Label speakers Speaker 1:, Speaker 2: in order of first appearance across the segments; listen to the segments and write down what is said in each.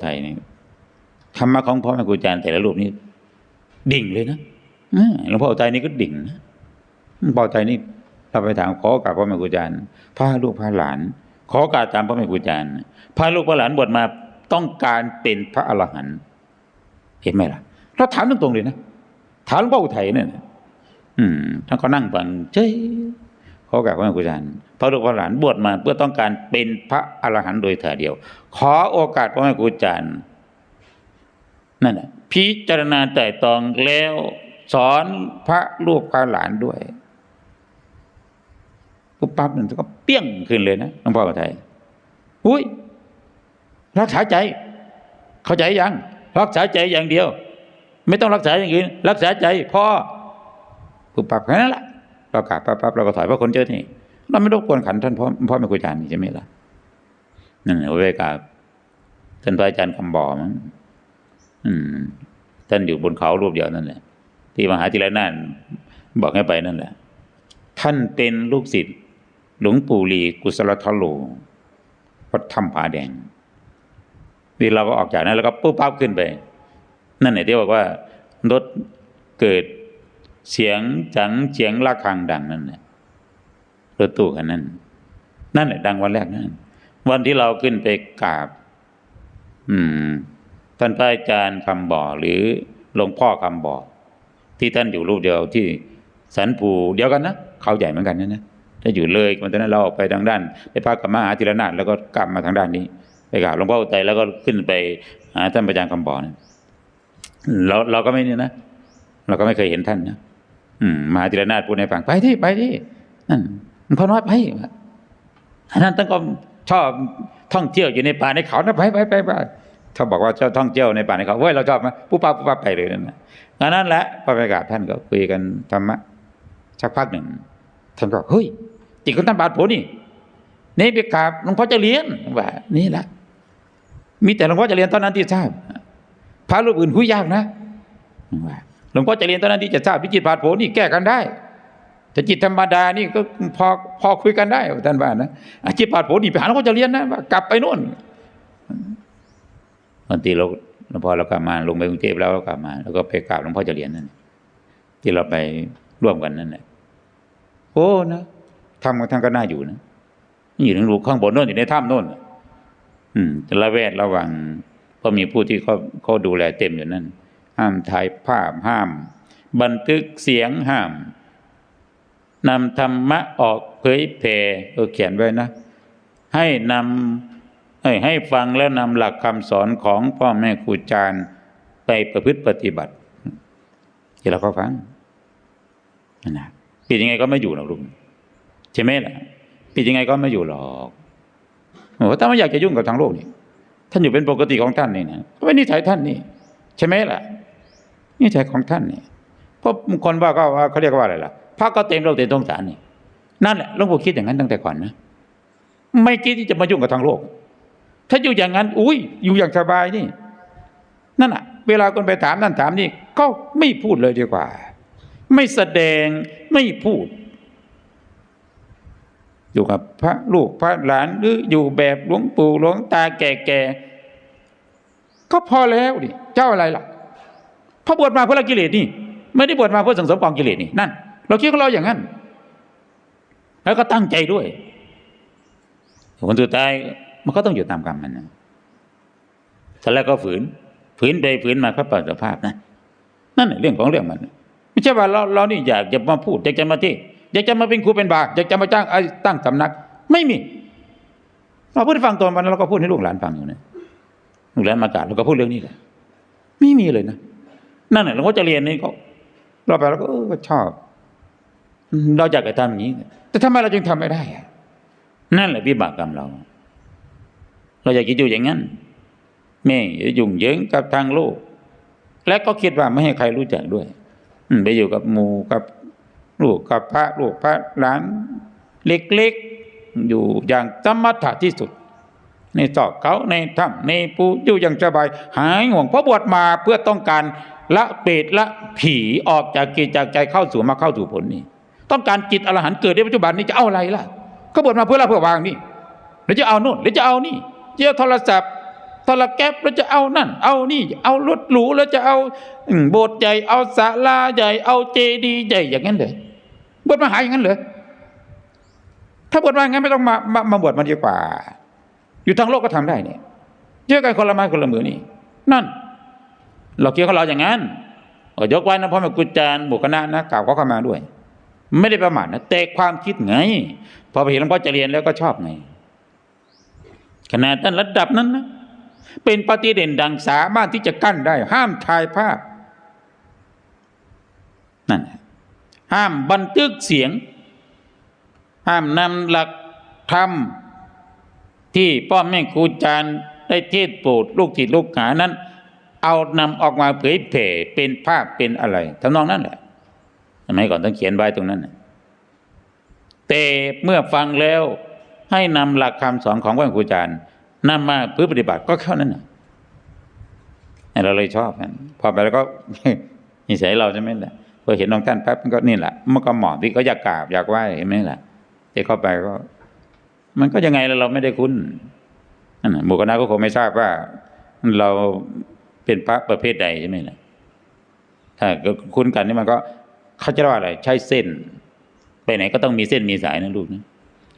Speaker 1: ไทยนี่ธรรมะของพ่อแม่ครูอาจารย์แต่ละรูปนี่ดิ่งเลยนะหลวงพ่ออุทัยนี่ก็ดิ่งนะหลวงพ่ออุทัยนี่เราไปถามขอโอกาสพ่อแม่ครูอาจารย์พาลูกพาหลาน ขอโอกาสตามพ่อแม่ครูอาจารย์พาลูกพาหลานบวชมาต้องการเป็นพระอรหันต์เห็นไหมล่ะเราถามตรงๆเลยนะถามหลวงพ่ออุทัยเนี่ยอืมท่านก็นั่งฟังเฉย ขอโอกาสพ่อแม่ครูอาจารย์พาลูกพาหลานบวชมาเพื่อต้องการเป็นพระอรหันต์โดยเถ่าเดียว ขอโอกาสพ่อแม่ครูอาจารย์นั่นแหะพิจารณาแต่ตองแล้วสอนพระลูกพระหลานด้วยปุ๊บปั๊บนั่นก็เปี้ยงขึ้นเลยนะหลวงพ่อพระไทยอุ้ยรักษาใจ เข้าใจยังรักษาใจอย่างเดียว ไม่ต้องรักษาอย่างอื่นรักษาใจพ่อปุ๊บปั๊บแค่นั้นแหละ เรากราบปั๊บปั๊บเราก็ถอยเพราะคนเจอที่ เราไม่รบกวนขันท่านพ่อพ่อแม่ครูอาจารย์นี่ใช่ไหมล่ะนั่นเวกาท่านพระอาจารย์คำบ่อมั้งท่านอยู่บนเขารูปเดียวนั่นแหละ ที่มหาจิรนาถบอกให้ไปนั่นแหละ ท่านเป็นลูกศิษย์หลวงปู่ลีกุศลทโลวัดถ้ำผาแดงนี่เราก็ออกจากนั้นแล้วก็ปุ๊บปั๊บขึ้นไป นั่นแหละที่บอกว่ารถเกิด เสียงจังเสียงระฆังดังนั่นแหละรถตู้คันนั้น นั่นแหละดังวันแรกนั่นวันที่เราขึ้นไปกราบ อืม ท่านพระอาจารย์คำบ่อหรือหลวงพ่อคำบ่อที่ท่านอยู่รูปเดียวที่สันปูเดียวกันนะเขาใหญ่เหมือนกันนะนะถ้าอยู่เลยมันตอนนั้นเราออกไปทางด้านไปพักกับมหาจิรนาถแล้วก็กลับมาทางด้านนี้ ไปกราบหลวงพ่ออุทัยแล้วก็ขึ้นไปหาท่านพระอาจารย์คำบ่อนะเราเราก็ไม่เนี่ยนะเราก็ไม่เคยเห็นท่านนะ มหาจิรนาถพูดให้ฟังไปที่ไปที่นั่นมันพอน้อยไปอันนั้นท่านก็ชอบท่องเที่ยวอยู่ในป่าในเขานะไปไปไปไปถ้าบอกว่าเจ้าท่องเที่ยวในป่าในเขาเว้ยเราชอบไหมปุ๊บปั๊บปุ๊บปั๊บไปเลยนั่นนะอันนั้นแหละพอไประกาบท่านก็คุยกันธรรมะสักพักหนึ่งท่านก็เฮ้ยจิตของท่านบาดผลนี่นี่ไปกราบหลวงพ่อจะเรียนว่านี่แหละมีแต่หลวงพ่อจะเรียนเท่านั้นที่ทราบพระรูปอื่นคุยยากนะว่า หลวงพ่อจะเรียนเท่านั้นที่จะทราบวิจิตบาดผลนี่แก้กันได้แต่จิตธรรมดานี่ก็พอพอคุยกันได้ท่านว่านะจิตบาดผลนี่ไปหาหลวงพ่อจะเรียนนะว่ากลับไปโน่นบางทีเราหลวงพ่อเรากลับมาลงไปกรุงเทพแล้วเรากลับมาแล้วก็ไปกราบหลวงพ่อจะเรียนนั่นที่เราไปร่วมกันนั่นแหละโอ้นะทำกันทั้งก็น่าอยู่นะอยู่ถึงรูข้างบนโน่นอยู่ในถ้ำโน่นอืมแต่ละแวดระวังก็มีผู้ที่เขาเขาดูแลเต็มอยู่นั่น ห้ามถ่ายภาพห้าม บันทึกเสียงห้ามนำธรรมะออกเผยแผ่เออเขียนไว้นะ ให้นำเอ้ให้ฟังแล้วนำหลักคำสอนของพ่อแม่ครูอาจารย์ไปประพฤติปฏิบัติที่เราก็ฟังนะปิดยังไงก็ไม่อยู่หรอกลุงใช่ไหมล่ะปิดยังไงก็ไม่อยู่หรอกโอ้ถ้าไม่อยากจะยุ่งกับทางโลกนี่ท่านอยู่เป็นปกติของท่านนี่นะก็เป็นนิสัยท่านนี่ ใช่ไหมล่ะ นิสัยของท่านนี่เพราะคนว่าก็ว่าเขาเรียกว่าอะไรล่ะพระก็เต็มโลกเต็มสงสารนี่นั่นแหละหลวงปู่คิดอย่างนั้นตั้งแต่ก่อนนะไม่คิดที่จะมายุ่งกับทางโลก ถ้าอยู่อย่างนั้น อุ้ย อยู่อย่างสบายนี่ นั่นแหะเวลาคนไปถามนั่นถามนี่ ก็ไม่พูดเลยดีกว่า ไม่แสดงไม่พูด อยู่กับพระลูกพระหลานหรืออยู่แบบหลวงปู่หลวงตาแก่ๆก็พอแล้วดิเจ้าอะไรล่ะ พระบวชมาเพื่อละกิเลสนี่ ไม่ได้บวชมาเพื่อสังสมกองกิเลสนี่นั่น เราคิดของเราอย่างนั้น แล้วก็ตั้งใจด้วยผลสุดท้ายมันก็ต้องอยู่ตามกรรมมันนะแต่แล้วก็ฝืน ฝืนไปฝืนมาก็ปรับสภาพนะนั่นเรื่องของเรื่องมัน ไม่ใช่ว่าเราเรานี่อยากจะมาพูดอยากจะมาที่อยากจะมาเป็นครูเป็นบาอยากจะมาจ้างไอ้ตั้งสำนัก ไม่มีเราพูดให้ฟังตอนวันนั้นเราก็พูดให้ลูกหลานฟังอยู่นะลูกหลานมากราบเราก็พูดเรื่องนี้แหละไม่มีเลยนะ นั่นแหละหลวงพ่อจะเรียนนี่ก็เราไปเราก็เออก็ชอบ เราอยากจะทำอย่างนี้ แต่ทำไมเราจึงทำไม่ได้อะนั่นแหละวิบากกรรมเรา เราอยากจะอยู่อย่างนั้นไม่ยุ่งเหยิงกับทางโลก และก็คิดว่าไม่ให้ใครรู้จักด้วยอืมไปอยู่กับหมู่กับลูกกับพระลูกพระหลานเล็กๆ อยู่อย่างสมถะที่สุด ในซอกเขาในถ้ำในปูอยู่อย่างสบาย หายห่วงเพราะบวชมาเพื่อต้องการ ละเปรตละผีออกจากกิจจากใจเข้าสู่มาเข้าสู่ผลนี่ต้องการจิตอรหันต์เกิดในปัจจุบันนี้จะเอาอะไรล่ะก็บวชมาเพื่อละเพื่อวางนี่หรือจะเอาโน่นหรือจะเอานี่จะเอาโทรศัพท์ถ้าละแก๊ปแล้วจะเอานั่น เอานี่เอารถหรูแล้วจะเอาโบสถ์ใหญ่เอาศาลาใหญ่เอาเจดีย์ใหญ่อย่างนั้นเลยบวชมาหาอย่างนั้นเหรอถ้าบวชมาอย่างนั้นไม่ต้องมามามาบวชมาดีกว่า อยู่ทางโลกก็ทำได้เนี่ยเจอะกันคนละไม้คนละมือนี่นั่น เราเกี่ยวกับเราอย่างนั้นก็ยกไว้นะพ่อแม่กุจารย์บุคคณะนะกล่าวเขาเข้ามาด้วย ไม่ได้ประมาทนะแต่ความคิดไง พอไปเห็นหลวงพ่อจะเรียนแล้วก็ชอบไงขนาดนั้นระดับนั้นนะเป็นปฏิเด่นดังสามารถที่จะกั้นได้ ห้ามถ่ายภาพนั่นห้ามบันทึกเสียง ห้ามนำหลักธรรมที่พ่อแม่ครูอาจารย์ได้เทศโปรดลูกศิษย์ลูกหานั้น เอานำออกมาเผยแผ่เป็นภาพเป็นอะไรทำนองนั้นแหละสมัยก่อนต้องเขียนไว้ตรงนั้นนะแต่เมื่อฟังแล้วให้นำหลักคำสอนของพระครูอาจารย์นำมาเพื่อปฏิบัติก็แค่นั้นน่ะเราเลยชอบกันพอไปแล้วก็นิสัยเราใช่ไหมล่ะพอเห็นน้องท่านแป๊บมันก็นี่แหละมันก็เหมาะที่เขาอยากกราบอยากไหว้เห็นไหมล่ะแต่เข้าไปก็ มันก็ยังไงแล้วเราไม่ได้คุ้นหมู่คณะก็คงไม่ทราบว่า เรา เป็นพระประเภทใดใช่ไหมล่ะถ้าคุ้นกันนี่มันก็เขาจะรียกว่าอะไร ใช้เส้น ไปไหนก็ต้องมีเส้นมีสายนะลูกนะ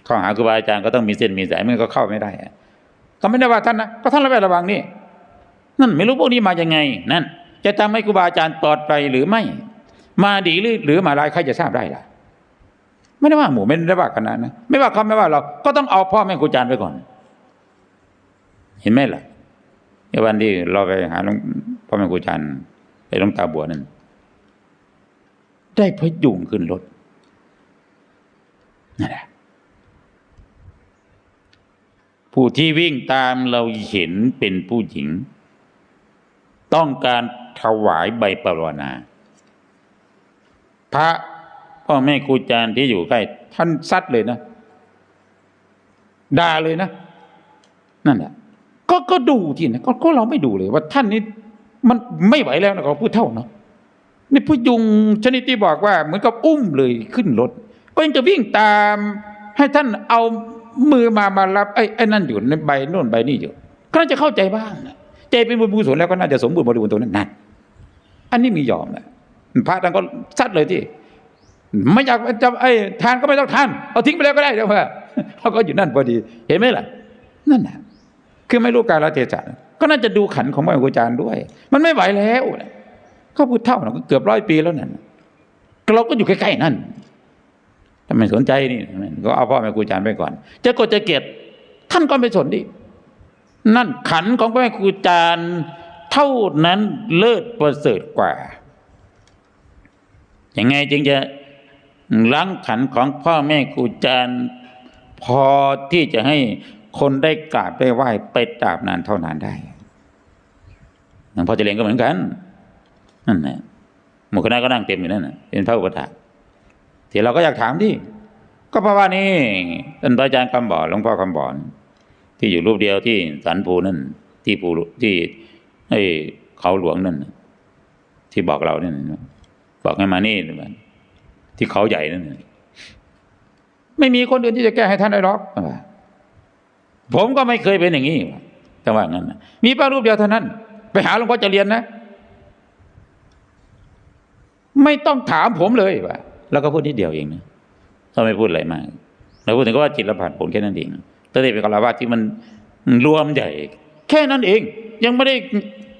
Speaker 1: เข้าหาครูบาอาจารย์ก็ต้องมีเส้นมีสายมันก็เข้าไม่ได้อะก็ไม่ได้ว่าท่านนะก็ท่านระแวดระวังนี่นั่นไม่รู้พวกนี้มายังไง นั่น จะทำให้ครูบาอาจารย์ปลอดภัยหรือไม่ มาดีหรือหรือมาร้ายใครจะทราบได้ล่ะ ไม่ได้ว่าหมู่ไม่ได้ว่าคณะนะไม่ว่าเขาไม่ว่าเรา ก็ต้องเอาพ่อแม่ครูอาจารย์ไปก่อน เห็นไหมล่ะ ในวันที่เราไปหาหลวงพ่อแม่ครูจารย์ไปหลวงตาบัวนั่นได้พยุงขึ้นรถนั่นแหละผู้ที่วิ่งตามเราเห็นเป็นผู้หญิง ต้องการถวายใบปรวนา พระพ่อแม่ครูอาจารย์ที่อยู่ใกล้ ท่านซัดเลยนะด่าเลยนะ นั่นแหละ ก็ก็ดูที่นะก็ก็เราไม่ดูเลยว่าท่านนี้มันไม่ไหวแล้วนะเขาพูดเท่าเนาะนี่ผู้ยุงชนิดที่บอกว่าเหมือนกับอุ้มเลยขึ้นรถ ก็ยังจะวิ่งตามให้ท่านเอามือมามารับไอ้ไอ้นั่นอยู่ในใบโน่นใบนี่อยู่ก็น่าจะเข้าใจบ้างนะใจเป็นบุญกุศลแล้วก็น่าจะสมบูรณ์บริบูรณ์ตรงนั้นนั่นอันนี้มียอมนะพระท่านก็ซัดเลยที่ไม่อยากจะไอ้ทานก็ไม่ต้องทานเอาทิ้งไปแล้วก็ได้เดี๋ยวเพื่อเขาก็อยู่นั่นพอดี เห็นไหมล่ะ นั่นน่ะ คือไม่รู้การละเทศะก็น่าจะดูขันของพระครูอาจารย์ด้วย มันไม่ไหวแล้วนะเขาพูดเท่านะก็เกือบร้อยปีแล้วนั่นเราก็อยู่ใกล้ๆนั่นถ้าไม่สนใจนี่ก็เอาพ่อแม่ครูอาจารย์ไปก่อน จะกดจะเกียดท่านก็ไม่สนดินั่นขันของพระแม่ครูอาจารย์เท่านั้นเลิศประเสริฐกว่ายังไงจึงจะล้างขันของพ่อแม่ครูอาจารย์พอที่จะให้ คนได้กราบได้ไหว้ไปตราบนานเท่านานได้หลวงพ่อเจริญก็เหมือนกันนั่นแหละหมู่คณะก็นั่งเต็มอยู่นั่นนะเป็นพระอุปถาที่เราก็อยากถามที่ก็เพราะว่านี่ท่านพระอาจารย์คำบ่อหลวงพ่อคำบ่อนที่อยู่รูปเดียวที่สันภูนั่น ที่ภูที่ไอ้เขาหลวงนั่นที่บอกเราเนี่ยนบอกให้มานี่ที่เขาใหญ่นั่นไม่มีคนอื่นที่จะแก้ให้ท่านได้หรอก ผมก็ไม่เคยเป็นอย่างนี้แต่ว่างั้นมีพระรูปเดียวเท่านั้น ไปหาหลวงพ่อจะเรียนนะ ไม่ต้องถามผมเลยว่าแล้วก็พูดนิดเดียวเองนะถ้าไม่พูดอะไรมากเราพูดถึงก็ว่าจิตระผ่านผลแค่นั้นเองต่เด็กเป็นกลาวาที่มันรวมใหญ่ แค่นั้นเอง ยังไม่ได้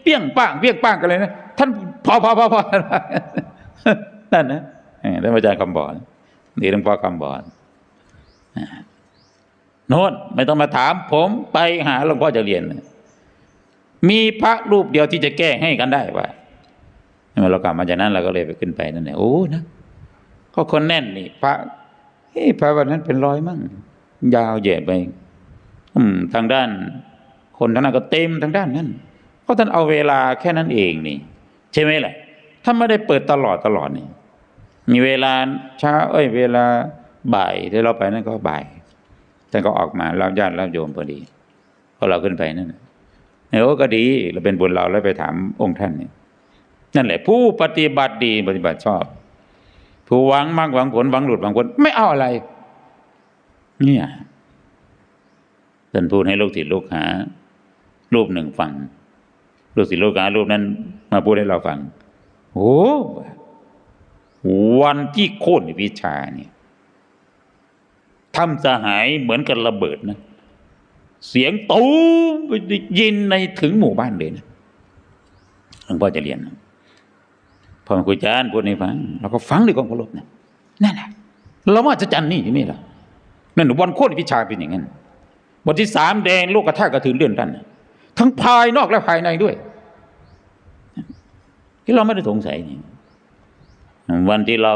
Speaker 1: เปี้ยงป้างเปี้ยงป้างกันเลยนะ ท่านพอพอพอพอนั่นนะท่านอาจารย์คำบอนนี่หลวงพ่อคำบอน โน่นไม่ต้องมาถามผมไปหาหลวงพ่อจะเรียน มีพระรูปเดียวที่จะแก้ให้กันได้ว่าเมื่อเรากลับมาจากนั้นเราก็เลยไปขึ้นไปนั่นแหละโอ้นะก็คนแน่นนี่ พระเฮ้พระวันนั้นเป็นร้อยมั่งยาวเหยียดไปอืม ทางด้าน คนทางนั้นก็เต็มทางด้านนั้นก็ท่านเอาเวลาแค่นั้นเองนี่ ใช่ไหมแหละท่านไม่ได้เปิดตลอดตลอดนี่มีเวลาเช้าเอ้ย เวลาบ่ายที่เราไปนั่นก็บ่าย ท่านก็ออกมารับญาติรับโยมพอดีพอเราขึ้นไปนั่นเออก็ดีเราเป็นบุญเราแล้วไปถามองค์ท่านนี่นั่นแหละ ผู้ปฏิบัติดีปฏิบัติชอบ ผู้หวังมากหวังผลหวังหลุดหวังผลไม่เอาอะไร เนี่ยท่านพูดให้ลูกศิษย์ลูกหา รูปหนึ่งฟังรูปศิลปการูปนั้น มาพูดให้เราฟังโอ้วันที่โค่นวิชาเนี่ย ทำสหายเหมือนกับระเบิดนะ เสียงตูมไปได้ยินในถึงหมู่บ้านเลยนะหลวงพ่อจะเรียนนะพอมาคุยจานพูดให้ฟังเราก็ฟังด้วยความเคารพนะนั่นแหละเราว่าจะจันนี่ใช่ไหมล่ะนั่นวันโค่นวิชาเป็นอย่างนั้นบทที่สามแดงโลกกระแทกกระถือเลื่อนดันนะทั้งภายนอกและภายในด้วยที่เราไม่ได้สงสัยนี่วันที่เรา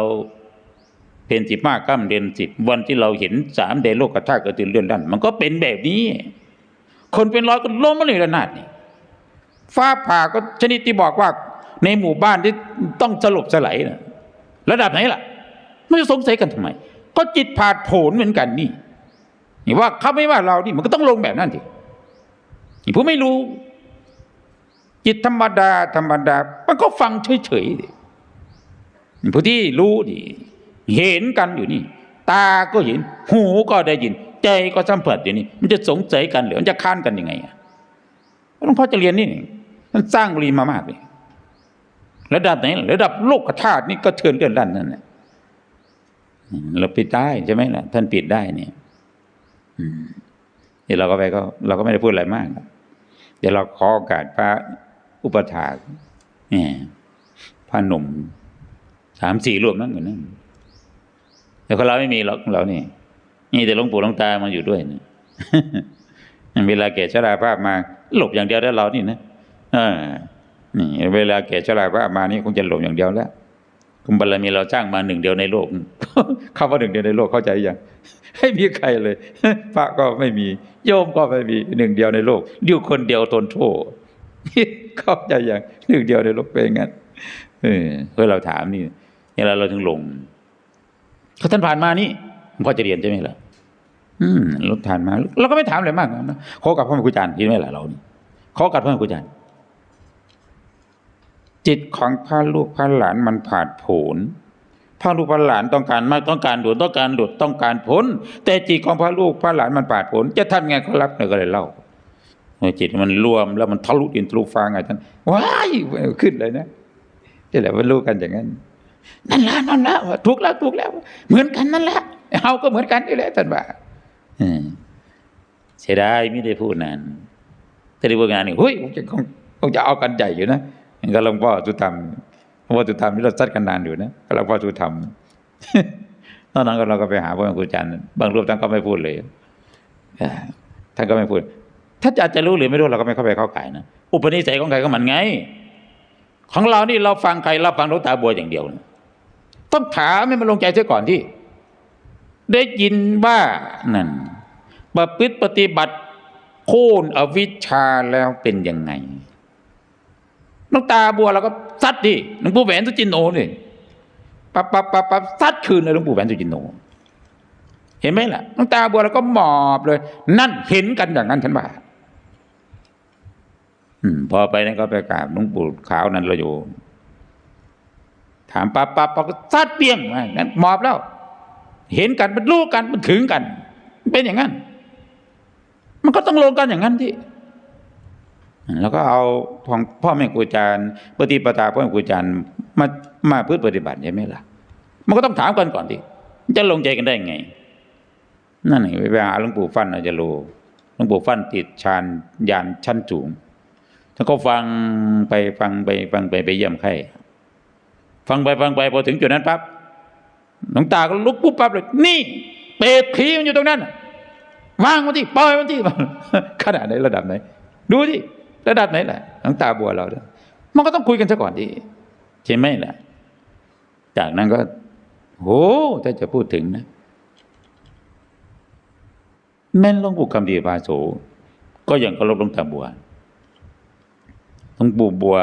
Speaker 1: เป็นสิบมากก้ามเดือนสิบวันที่เราเห็นสามแดโลกกระทกกระตือเลื่อนดันมันก็เป็นแบบนี้ คนเป็นร้อยก็ล้มมาเลยระนาดนี่ฟ้าผ่าก็ชนิดที่บอกว่า ในหมู่บ้านที่ต้องสลบสลายนะระดับไหนล่ะ ไม่สงสัยกันทำไม ก็จิตผาดโผนเหมือนกันนี่นี่ว่าเขาไม่ว่าเรานี่มันก็ต้องลงแบบนั้นทีนี่ผู้ไม่รู้ จิตธรรมดาธรรมดา มันก็ฟังเฉยๆผู้ที่รู้ดิ เห็นกันอยู่นี่ ตาก็เห็น หูก็ได้ยิน ใจก็สัมผัสอยู่นี่ มันจะสงสัยกันหรือมันจะค้านกันยังไงอะหลวงพ่อจะเรียนนี่มันสร้างบรีมามากเลยระดับไหนระดับโลกธาตุนี่ก็เทือนเกินด้านนั่นแหละเราปิดได้ใช่ไหมล่ะ ท่านปิดได้เนี่ยอืมเดี๋ยวเราก็ไปก็ เราก็ไม่ได้พูดอะไรมากเดี๋ยวเราขอโอกาสพระอุปถากเนี่ยพระหนุ่มสามสี่รูปนั่นอยู่นั่น แต่คนเราไม่มีหรอกเรานี่นี่แต่หลวงปู่หลวงตามาอยู่ด้วยนะเวลาแก่ชราภาพมา หลบอย่างเดียวได้เรานี่นะเออนี่เวลาแก่ชราภาพมานี่คงจะหลบอย่างเดียวแล้วคุณบารมีเราจ้างมาหนึ่งเดียวในโลกคำว่าหนึ่งเดียวในโลกเข้าใจยังให้มีใครเลยพระก็ไม่มี โยมก็ไม่มีหนึ่งเดียวในโลกเดียวคนเดียวทนโทษเข้าใจยังหนึ่งเดียวในโลกเป็นอย่างนั้นเออเพื่อเราถามนี่เวลาเราถึงหลง เขาท่านผ่านมานี่หลวงพ่อจะเรียนใช่ไหมล่ะอืมรถผ่านมาเราก็ไม่ถามอะไรมากนะขอกับพระมกุจารย์เห็นไหมล่ะเรานี่ขอกับพระมกุจารย์จิตของพระลูกพระหลานมันผาดโผนพระลูกพระหลานต้องการมากต้องการด่วนต้องการหลุดต้องการผล แต่จิตของพระลูกพระหลานมันผาดโผนจะทำไงก็รับเนี่ยก็เลยเล่าเมื่อจิตมันรวมแล้วมันทะลุดินทะลุฟ้าไงท่านว้ายขึ้นเลยนะนี่แหละมันรู้กันอย่างนั้น นั่นละนั่นละถูกแล้วถูกแล้ว เหมือนกันนั่นแหละเอาก็เหมือนกันนี่แหละท่านว่าเสียดายไม่ได้พูดนานถ้าได้พูดงานนี่เฮ้ยคงจะคงจะเอากันใหญ่อยู่นะก็หลวงพ่อสุธรรมหลวงพ่อสุธรรมนี่เราซัดกันนานอยู่นะก็หลวงพ่อสุธรรมตอนนั้นก็เราก็ไปหาพระครูอาจารย์บางรูปท่านก็ไม่พูดเลยท่านก็ไม่พูด ถ้าจะจะรู้หรือไม่รู้เราก็ไม่เข้าไปเข้าข่ายนะอุปนิสัยของใครก็มันไง ของเรานี่เราฟังใครเราฟังหลวงตาบัวอย่างเดียวนะ ต้องถามให้มันลงใจเสียก่อนที่ ได้ยินว่านั่นประพฤติปฏิบัติโค่นอวิชชาแล้วเป็นยังไงหลวงตาบัวเราก็ซัดดิหลวงปู่แหวนสุจินโนนี่ปับปับปับปับซัดคืนเลยหลวงปู่แหวนสุจินโน เห็นไหมล่ะหลวงตาบัวเราก็หมอบเลย นั่นเห็นกันอย่างนั้นฉันว่าอืมพอไปนั่นก็ไปกราบหลวงปู่ขาวนันเราอยู่ามปั๊บปั๊บปั๊บก็ซัดเปี้ยงงั้นหมอบแล้ว เห็นกันมันรู้กันมันถึงกัน เป็นอย่างนั้น มันก็ต้องลงกันอย่างนั้นที่ แล้วก็เอาของพ่อแม่ครูอาจารย์ปฏิปทาพ่อแม่ครูอาจารย์มามาพืชปฏิบัติใช่ไหมล่ะ มันก็ต้องถามกันก่อนที่จะลงใจกันได้ไง นั่นไงไปหาหลวงปู่ฟันอาจะรู้หลวงปู่ฟันติดฌานยานชั้นสูงท่านก็ฟังไปฟังไปฟังไปไปเยี่ยมไข้ ฟังไปฟังไปพอถึงจุดนั้นปั๊บหลวงตาก็ลุกปุ๊บปั๊บเลย นี่ เปรตผีมันอยู่ตรงนั้นน่ะวางมันที่ปล่อยมันที่ขนาดไหนระดับไหน ดูที่ระดับไหนแหละหลวงตาบัวเราเนี่ยมันก็ต้องคุยกันซะก่อนดิใช่ไหมล่ะ จากนั้นก็โหถ้าจะพูดถึงนะ แม่นหลวงปู่คำดีพาโสก็ยังเคารพหลวงตาบัวหลวงปู่บัว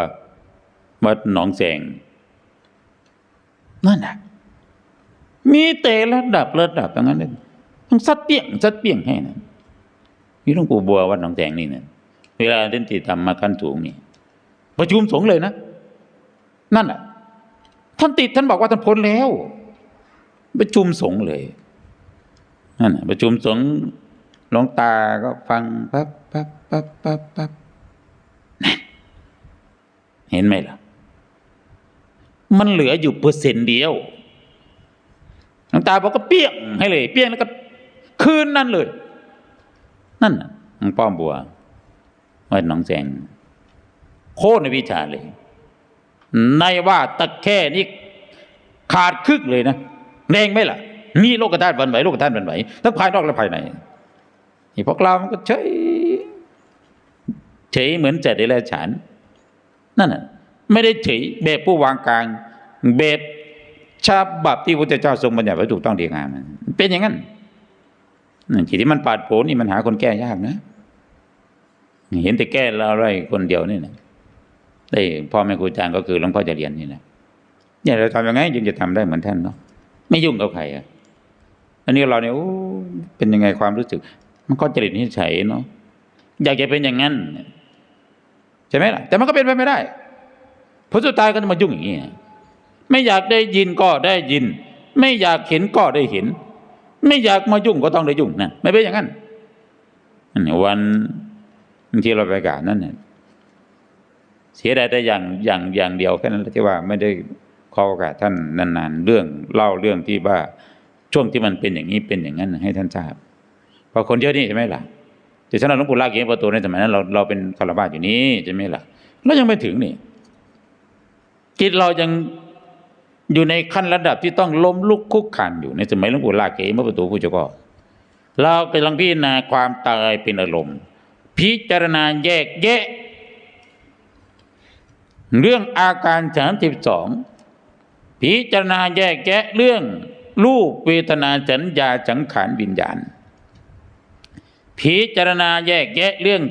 Speaker 1: วัดหนองแสง นั่นน่ะมีแต่ระดับระดับทั้งนั้นเลยทั้งซัดเปี้ยงซัดเปี้ยงให้นะมีหลวงปู่บัววัดหนองแสงนี่เนะเวลาเล่นติธรรมมาขั้นสูงนี่ประชุมสงฆ์เลยนะ นั่นน่ะ ท่านติดท่านบอกว่าท่านพ้นแล้ว ประชุมสงฆ์เลยนั่นน่ะประชุมสงฆ์หลวงตาก็ฟังปั๊บปั๊บปั๊บปั๊บปั๊บเห็นไหมล่ะ มันเหลืออยู่เปอร์เซ็นต์เดียวหลวงตาบอกก็เปี้ยงให้เลย เปี้ยงแล้วก็คืนนั่นเลย นั่นน่ะหลวงป้อมบัววัดหนองแสงโคตรในวิชาเลย ในว่าตะแค่นี้ขาดครึ่งเลยนะแรงไหมล่ะ มีโลกธาตุวันไหวโลกธาตุวันไหวทั้งภายนอกและภายในนี่พวกเรามันก็เฉยเฉยเหมือนจัดเดรัจฉานนั่นน่ะ ไม่ได้เฉยแบบผู้วางกลางแบบฉบับที่พระเจ้าทรงบัญญัติไว้ถูกต้องดีงามนเป็นอย่างนั้นทีที่มันปาดโผนนี่มันหาคนแก้ยากนะ เห็นแต่แก้แล้วอะไรคนเดียวนี่นะได้พ่อแม่ครูอาจารย์ก็คือหลวงพ่อจะเรียนนี่นะเนี่ยเราทำยังไงจึงจะทำได้เหมือนท่านเนาะไม่ยุ่งกับใครอะอันนี้เราเนี่ยโอ้เป็นยังไงความรู้สึก มันก็จริตนิสัยเนาะอยากจะเป็นอย่างนั้นใช่ไหมล่ะแต่มันก็เป็นไปไม่ได้ ผลสุดท้ายก็จะมายุ่งอย่างนี้ไม่อยากได้ยินก็ได้ยิน ไม่อยากเห็นก็ได้เห็น ไม่อยากมายุ่งก็ต้องได้ยุ่งนะไม่เป็นอย่างนั้นวันที่เราไปกาศนั่นเนี่ยเสียดายแต่อย่างอย่างอย่างเดียวแค่นั้นที่ว่าไม่ได้ขอโอกาสท่านนานๆ เรื่องเล่าเรื่องที่ว่าช่วงที่มันเป็นอย่างนี้เป็นอย่างนั้นให้ท่านทราบเพราะคนเยอะนี่ใช่ไหมล่ะแต่ฉะนั้นหลวงปู่ลากเขียนประตูในสมัยนั้นเราเราเป็นคารวะอยู่นี้ใช่ไหมล่ะเรายังไม่ถึงนี่ จิตเรายังอยู่ในขั้นระดับที่ต้องล้มลุกคุกขานอยู่ในสมัยหลวงปู่ลากเขียนประตูผู้เจ้าก็เรากำลังพิจารณาความตายเป็นอารมณ์ พิจารณาแยกแยะ เรื่องอาการสามสิบสองพิจารณาแยกแยะเรื่องรูปเวทนาสัญญาสังขารวิญญาณ พิจารณาแยกแยะเรื่อง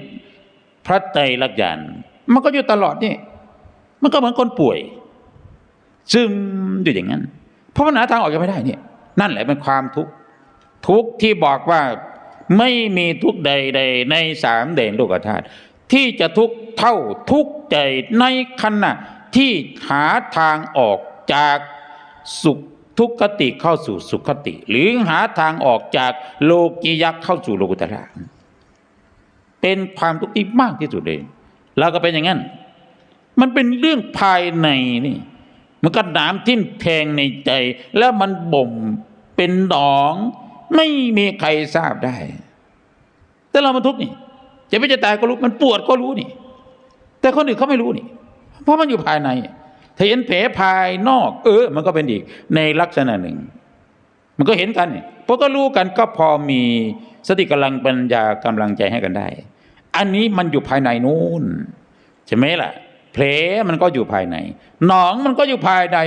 Speaker 1: พระไตรลักษณ์ญาณมันก็อยู่ตลอดนี่ มันก็เหมือนคนป่วย ซึมอยู่อย่างนั้น เพราะมันหาทางออกยังไม่ได้เนี่ย นั่นแหละเป็นความทุกข์ทุกข์ที่บอกว่าไม่มีทุกข์ใด ๆ ในสามเด่นโลกธาตุที่จะทุกข์เท่าทุกข์ใจในขณะที่หาทางออกจากสุขทุกขติเข้าสู่สุขคติ หรือหาทางออกจากโลกียักษ์เข้าสู่โลกุตระเป็นความทุกข์ที่มากที่สุดเลยเราก็เป็นอย่างนั้น มันเป็นเรื่องภายในนี่ มันก็หนามทิ่มแทงในใจ แล้วมันบ่มเป็นหนอง ไม่มีใครทราบได้ แต่เรามันทุกข์นี่จะไม่จะตายก็รู้มันปวดก็รู้นี่ แต่คนอื่นเขาไม่รู้นี่ เพราะมันอยู่ภายในถ้าเห็นแผลภายนอก เออ มันก็เป็นอีกในลักษณะหนึ่ง มันก็เห็นกันพอก็รู้กันก็พอมีสติกำลังปัญญากำลังใจให้กันได้ อันนี้มันอยู่ภายในนู้นใช่ไหมล่ะ แผลมันก็อยู่ภายใน หนองมันก็อยู่ภายใน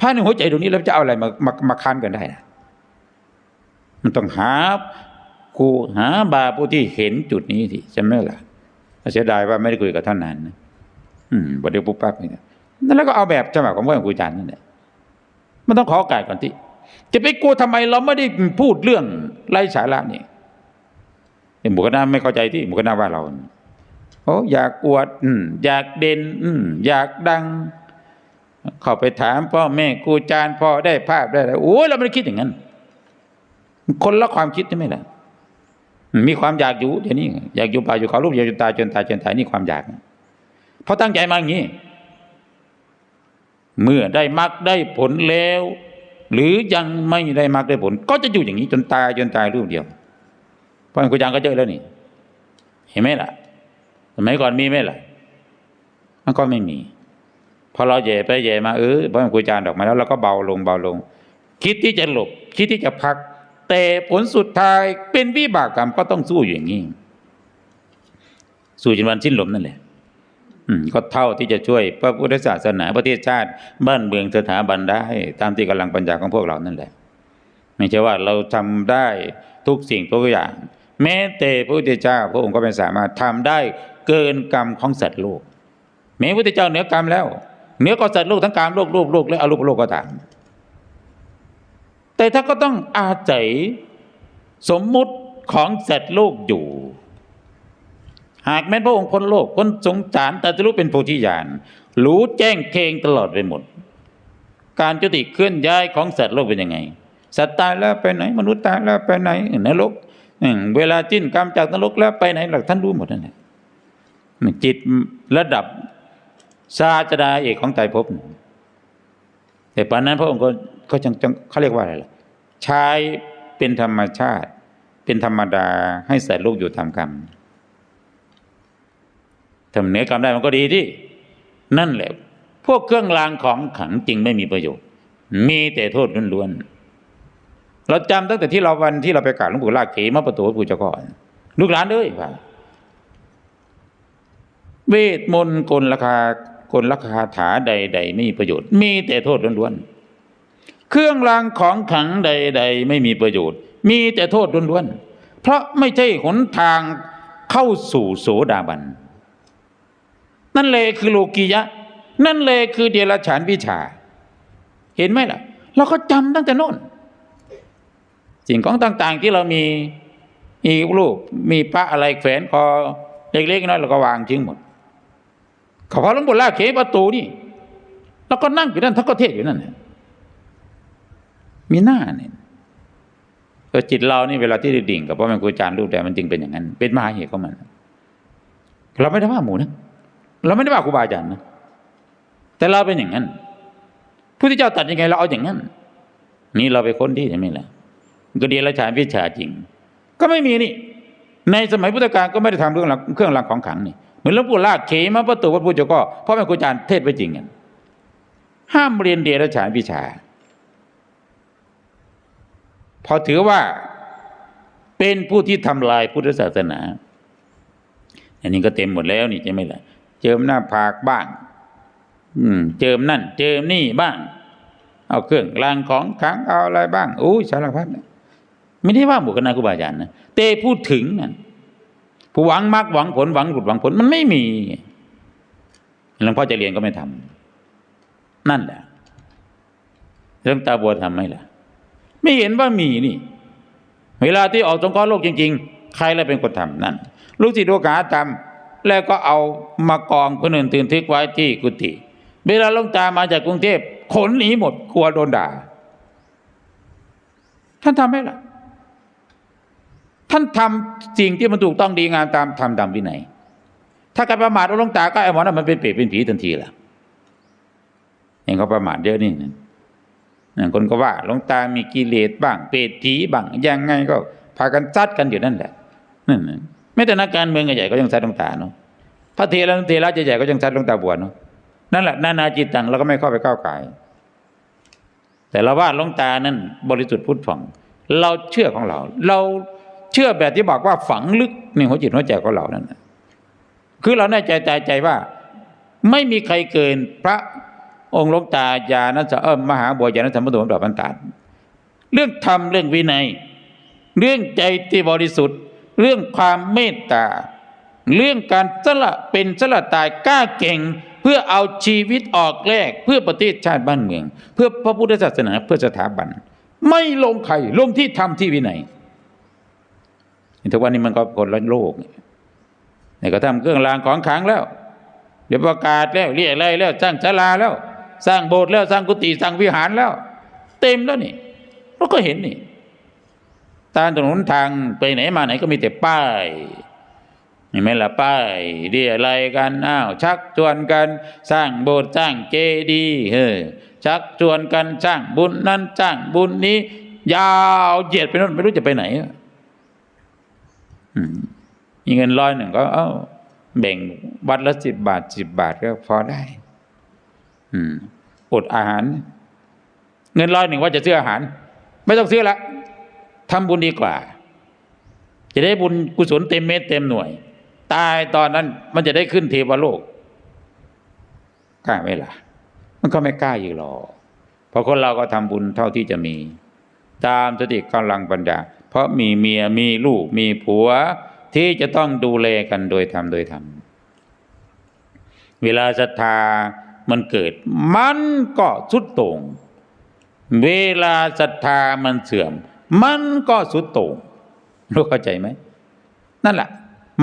Speaker 1: ภายในหัวใจตรงนี้แล้วจะเอาอะไรมามามาคันกันได้นะมันต้องหาครูหาบาผู้ที่เห็นจุดนี้สิใช่ไหมล่ะเสียดายว่าไม่ได้คุยกับท่านนานนะอืมประเดี๋ยวปุ๊บปั๊บนี่นั่นแล้วก็เอาแบบจังหวะของพ่อครูอาจารย์นั่นแหละมันต้องขอโอกาสก่อนที่จะไปกลัวทำไมเราไม่ได้พูดเรื่องไร้สาระนี่หมู่คณะไม่เข้าใจที่หมู่คณะว่าเรา โอ้อยากอวดอยากเด่นอยากดัง เข้าไปถามพ่อแม่ครูอาจารย์พ่อได้ภาพได้อะไรโอ้ยเราไม่ได้คิดอย่างนั้น คนละความคิดใช่ไหมล่ะมีความอยากอยู่เดี๋ยวนี้อยากอยู่ป่าอยู่เขาลูกอยากจนตาจนตายจนตายนี่ความอยากเพราะตั้งใจมาอย่างนี้ เมื่อได้มรรคได้ผลแล้ว หรือยังไม่ได้มรรคได้ผล ก็จะอยู่อย่างนี้จนตายจนตายรูปเดียวเพราะคุณจางก็เจอแล้วนี่ เห็นไหมล่ะ สมัยก่อนมีไหมล่ะ มันก็ไม่มีพอเราแย่ไปแย่มาเออพอครูอาจารย์ออกมาแล้วเราก็เบาลงเบาลง คิดที่จะหลบ คิดที่จะพัก แต่ผลสุดท้ายเป็นวิบากกรรมก็ต้องสู้อยู่อย่างนี้สู้จนวันสิ้นลมนั่นแหละอืมก็เท่าที่จะช่วยพระพุทธศาสนาประเทศชาติ บ้านเมืองสถาบันได้ ตามที่กำลังปัญญาของพวกเรานั่นแหละ ไม่ใช่ว่าเราทำได้ทุกสิ่งทุกอย่าง แม้แต่พระพุทธเจ้าพระองค์ก็ไม่สามารถทำได้ เกินกรรมของสัตว์โลก แม้พระพุทธเจ้าเหนือกรรมแล้ว เหนือกว่าสัตว์โลกทั้งกรรมโลกโลกโลกและอรูปโลกก็ตามแต่ถ้าก็ต้องอาศัยสมมุติของสัตว์โลกอยู่ หากแม้พระองค์พ้นโลกพ้นสงสารแต่จะรู้เป็นโพธิญาณรู้แจ้งเคงตลอดไปหมด การจุติเคลื่อนย้ายของสัตว์โลกเป็นยังไง สัตว์ตายแล้วไปไหน มนุษย์ตายแล้วไปไหนนรกเวลาจิ้นกรรมจากนรกแล้วไปไหนหลักท่านรู้หมดนั่นแหละ จิตระดับศาสดาเอกของไตรภพแต่ปานนั้นพระองค์ก็ก็จังจังเขาเรียกว่าอะไรล่ะใช้เป็นธรรมชาติ เป็นธรรมดาให้ใส่ลูกอยู่ตามกรรมทำเหนือกรรมได้มันก็ดีที่นั่นแหละ พวกเครื่องรางของขังจริงไม่มีประโยชน์ มีแต่โทษล้วนๆเราจำตั้งแต่ที่เราวันที่เราไปกราบหลวงปู่ลากเขมาประตูปู่เจ้าก่อนลูกหลานเอ้ยว่า เวทมนต์กลราคากลราคาถาใด ๆ ไม่มีประโยชน์ มีแต่โทษล้วนๆ เครื่องรางของขังใด ๆ ไม่มีประโยชน์ มีแต่โทษล้วนๆ เพราะไม่ใช่หนทางเข้าสู่โสดาบัน นั่นเลยคือโลกียะ นั่นเลยคือเดรัจฉานวิชา เห็นไหมล่ะ เราก็จำตั้งแต่โน่นสิ่งของต่างๆที่เรามีมีรูปมีพระอะไรแขวนคอเล็กๆน้อยเราก็วางทิ้งหมด เขาพอหลวงปู่ล่าเขประตูนี่ แล้วก็นั่งอยู่นั่นทักก็เทศอยู่นั่นมีหน้าเนี่ยจิตเรานี่เวลาที่ได้ดิ่งกับพ่อแม่ครูอาจารย์รูปแต่มันจึงเป็นอย่างนั้น เป็นมหาเหตุของมัน เราไม่ได้ว่าหมูนะเราไม่ได้ว่าครูบาอาจารย์นะแต่เราเป็นอย่างนั้นพุทธเจ้าตัดยังไงเราเอาอย่างนั้น นี่เราไปค้นที่ใช่ไหมล่ะก็เดียรฉานวิชาจริง ก็ไม่มีนี่ ในสมัยพุทธกาลก็ไม่ได้ทำเรื่องรางเครื่องรางของขลังนี่ เหมือนหลวงปู่ลากเขมาประตูวัดพุทธเจ้าก็พ่อแม่ครูอาจารย์เทศไปจริงกันห้ามเรียนเดียรฉานวิชา พอถือว่าเป็นผู้ที่ทำลายพุทธศาสนา อันนี้ก็เต็มหมดแล้วนี่ใช่ไหมล่ะ เจิมหน้าผากบ้าง อืม เจิมนั่น เจิมนี่บ้าง เอาเครื่องรางของขลังเอาอะไรบ้างอู้สารพัดนะไม่ได้ว่าบุคคลครูบาอาจารย์นะแต่พูดถึงนั่น ผู้หวังมากหวังผลหวังหลุดหวังผลมันไม่มีหลวงพ่อจะเรียนก็ไม่ทำนั่นแหละเรื่องตาบัวทำไหมล่ะ ไม่เห็นว่ามีนี่ เวลาที่ออกสงเคราะห์โลกจริง ๆ ใครแล้วเป็นคนทำนั่น ลูกศิษย์ลูกหาทำแล้วก็เอามากองคนอื่นตื่นทึกไว้ที่กุฏิเวลาลงตามาจากกรุงเทพขนหนีหมดกลัวโดนด่า ท่านทำไหมล่ะ ท่านทำสิ่งที่มันถูกต้องดีงามตามธรรมดำวินัยถ้าการประมาทเอาลงตาก็ไอ้หมอนั้นมันเป็นเปรตเป็นผีทันทีล่ะเห็นเขาประมาทเยอะนี่นะนั่นคนก็ว่าหลวงตามีกิเลสบ้าง เปรตผีบ้างยังไงก็พากันซัดกันอยู่นั่นแหละนั่นไม่แต่นักการเมืองใหญ่ๆก็ยังซัดหลวงตาเนาะพระเทระเทระใหญ่ๆก็ยังซัดหลวงตาบวชเนาะนั่นแหละนานาจิตตังเราก็ไม่เข้าไปก้าวไก่แต่เราว่าหลวงตานั้นบริสุทธิ์พุทธผ่อง เราเชื่อของเรา เรา ชื่อแบบที่บอกว่าฝังลึกในหัวจิตหัวใจของเรานั่นคือเราแน่ใจใจใจว่า ไม่มีใครเกินพระองค์ลงตาญาณสัมเออมหาบัวญาณสัมปโนดอกพันตาเรื่องธรรมเรื่องวินัย เรื่องใจที่บริสุทธิ์ เรื่องความเมตตา เรื่องการสละเป็นสละตายกล้าเก่ง เพื่อเอาชีวิตออกแลกเพื่อประเทศชาติบ้านเมือง เพื่อพระพุทธศาสนาเพื่อสถาบัน ไม่ลงใครลงที่ธรรมที่วินัย ทุกวันนี้มันก็คนละโลกนี่ก็ทำเครื่องรางของขลังแล้ว เดี๋ยวประกาศแล้วเรียกอะไรแล้วสร้างศาลาแล้ว สร้างโบสถ์แล้วสร้างกุฏิสร้างวิหารแล้ว เต็มแล้วนี่เราก็เห็นนี่ตามถนนทางไปไหนมาไหนก็มีแต่ป้ายเห็นไหมล่ะป้ายเรียอะไรกันอ้าวชักชวนกันสร้างโบสถ์สร้างเจดีย์เฮ้ชักชวนกันสร้างบุญนั้นสร้างบุญนี้ ยาวเหยียดไปโน่นไม่รู้จะไปไหนอื มีเงินร้อยหนึ่งก็ เอ้า แบ่งวัดละสิบบาทสิบบาทก็พอได้อืมอดอาหาร เงินร้อยหนึ่งว่าจะซื้ออาหาร ไม่ต้องซื้อละทำบุญดีกว่า จะได้บุญกุศลเต็มเม็ดเต็มหน่วย ตายตอนนั้น มันจะได้ขึ้นเทวโลกกล้าไหมล่ะ มันก็ไม่กล้าอยู่หรอกเพราะคนเราก็ทำบุญเท่าที่จะมี ตามสติกำลังปัญญา เพราะมีเมียมีลูกมีผัว ที่จะต้องดูแลกันโดยธรรมโดยธรรมเวลาศรัทธามันเกิด มันก็สุดโต่งเวลาศรัทธามันเสื่อม มันก็สุดโต่งรู้เข้าใจไหมนั่นแหละ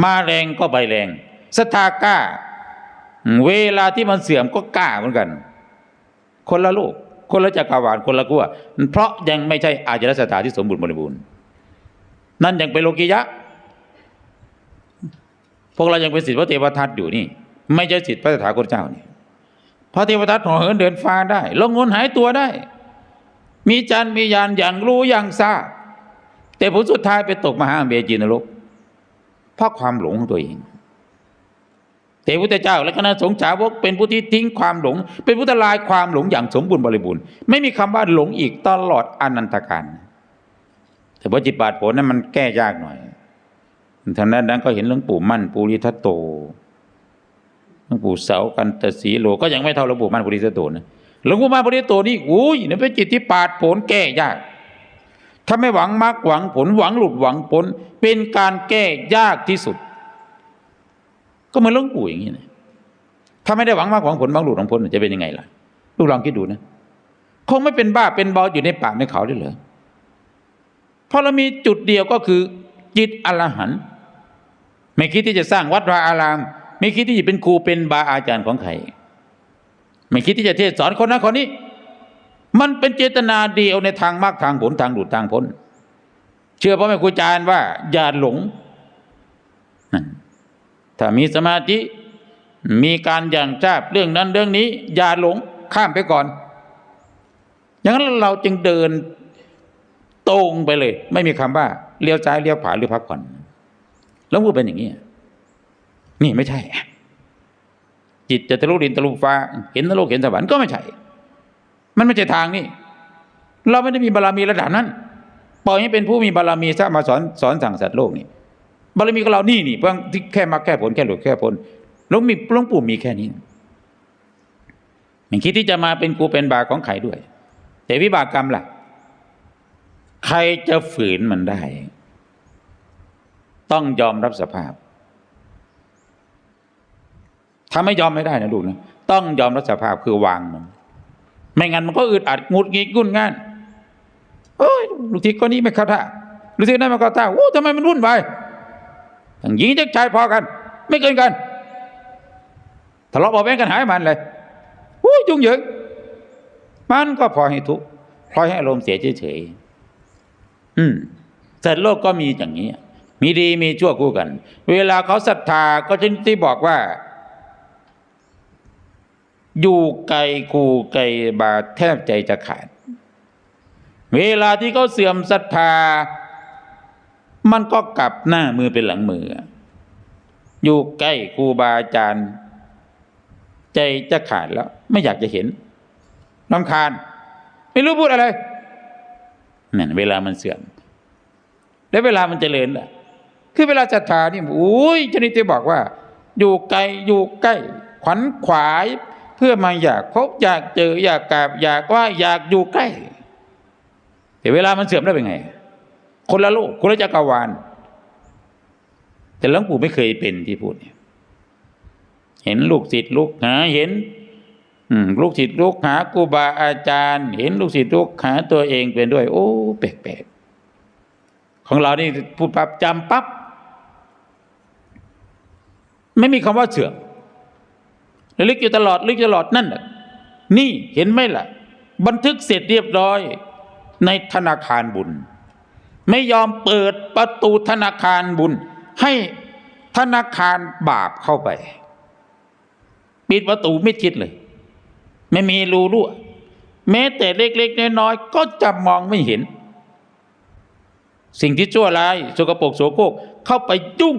Speaker 1: มาแรงก็ไปแรงศรัทธากล้า เวลาที่มันเสื่อมก็กล้าเหมือนกัน คนละโลกคนละจักรวาลคนละกั้วเพราะยังไม่ใช่อาจารศรัทธาที่สมบูรณ์บริบูรณ์ นั่นยังเป็นโลกิยะ พวกเรายังเป็นสิทธิพระเทวทัตอยู่นี่ ไม่ใช่สิทธิพระสถาคตเจ้านี่พระเทวทัตห่อเหินเดินฟ้าได้ลงงนหายตัวได้ มีจันมียานอย่างรู้อย่างทราบแต่ผลสุดท้ายไปตกมหาอเมจีนรกเพราะความหลงของตัวเองแต่พระพุทธเจ้าและคณะสงฆ์สาวกเป็นผู้ที่ทิ้งความหลง เป็นผู้ทลายความหลงอย่างสมบูรณ์บริบูรณ์ไม่มีคำว่าหลงอีกตลอดอนันตการ แต่ว่าจิตบาทผลนั้นมันแก้ยากหน่อยทางนั้นนั้นก็เห็นหลวงปู่มั่นปูริทัตโตหลวงปู่เสากันตสีโลก็ยังไม่เท่าหลวงปู่มั่นปูริทัตโตนะหลวงปู่มั่นปูริทัตโตนี่อุ้ยนี่เป็นจิตที่ปาดผลแก้ยาก ถ้าไม่หวังมรรคหวังผลหวังหลุดหวังพ้นเป็นการแก้ยากที่สุด ก็เหมือนหลวงปู่อย่างนี้นะถ้าไม่ได้หวังมรรคหวังผลหวังหลุดหวังพ้นจะเป็นยังไงล่ะลูกลองคิดดูนะคงไม่เป็นบ้าเป็นบออยู่ในป่าในเขาได้เหรอ ราะเรามีจุดเดียวก็คือ จิตอรหันต์ไม่คิดที่จะสร้างวัดวาอาราม ไม่คิดที่จะเป็นครูเป็นบาอาจารย์ของใครไม่คิดที่จะเทศสอนคนนั้นคนนี้ มันเป็นเจตนาเดียวในทางมรรคทางผลทางหลุดทางพ้น เชื่อพ่อแม่ครูอาจารย์ว่า อย่าหลง ถ้ามีสมาธิมีการอย่างทราบเรื่องนั้นเรื่องนี้ อย่าหลงข้ามไปก่อนอย่างนั้นเราจึงเดิน ตรงไปเลย ไม่มีคำว่าเลี้ยวซ้ายเลี้ยวขวาหรือพักผ่อนแล้วพูดเป็นอย่างนี้นี่ไม่ใช่ จิตจะทะลุดินทะลุฟ้า เห็นนรกเห็นสวรรค์ก็ไม่ใช่ มันไม่ใช่ทางนี่เราไม่ได้มีบารมีระดับนั้นปล่อยให้เป็นผู้มีบารมีซะมาสอนสอนสั่งสัตว์โลกนี่บารมีของเรานี่นี่เพื่อที่แค่มาแค่ผลแค่หลุดแค่พ้นหลวงมีหลวงปู่มีแค่นี้ไม่คิดที่จะมาเป็นกูเป็นบาของใครด้วย แต่วิบากกรรมล่ะ ใครจะฝืนมันได้ ต้องยอมรับสภาพ ถ้าไม่ยอมไม่ได้นะลูกนะต้องยอมรับสภาพคือวางมัน ไม่งั้นมันก็อึดอัดงุดงิดงุนง่านเอ้ยลูกทีคนนี้ไม่เข้าท่าลูกทีนั้นไม่เข้าท่าโอ้ทำไมมันวุ่นวายทั้งหญิงทั้งชายพอกัน ไม่เกินกันทะเลาะเบาแว้งกันหายมันเลยโอ้ยยุ่งเหยิงมันก็พอให้ทุกข์พอให้อารมณ์เสียเฉยๆ อืมสัตว์โลกก็มีอย่างนี้ มีดีมีชั่วคู่กัน เวลาเขาศรัทธาก็ชนิดที่บอกว่า อยู่ไกลกูไกลบาแทบใจจะขาด เวลาที่เขาเสื่อมศรัทธา มันก็กลับหน้ามือเป็นหลังมือ อยู่ใกล้ครูบาอาจารย์ใจจะขาดแล้ว ไม่อยากจะเห็นลำคาญ ไม่รู้พูดอะไร นั่นเวลามันเสื่อม แล้วเวลามันเจริญล่ะ คือเวลาศรัทธานี่โอ้ยชนิดที่บอกว่า อยู่ไกลอยู่ใกล้ขวัญขวาย เพื่อมาอยากพบอยากเจออยากกราบอยากว่าอยากอยู่ใกล้ แต่เวลามันเสื่อมได้เป็นไง คนละโลกคนละจักรวาล แต่หลวงปู่ไม่เคยเป็นที่พูดเนี่ยเห็นลูกศิษย์ลูกหาเห็น ลูกศิษย์ลูกหาครูบาอาจารย์ เห็นลูกศิษย์ลูกหาตัวเองเป็นด้วย โอ้แปลกๆของเรานี่พูดปั๊บจำปั๊บไม่มีคำว่าเสื่อมระลึกอยู่ตลอดลึกตลอดนั่นนี่เห็นไหมล่ะ บันทึกเสร็จเรียบร้อย ในธนาคารบุญ ไม่ยอมเปิดประตูธนาคารบุญ ให้ธนาคารบาปเข้าไป ปิดประตูไม่คิดเลย ไม่มีรูรั่วแม้แต่เล็กๆน้อยๆก็จะมองไม่เห็น สิ่งที่ชั่วร้ายสกปรกโสโครกเข้าไปยุ่ง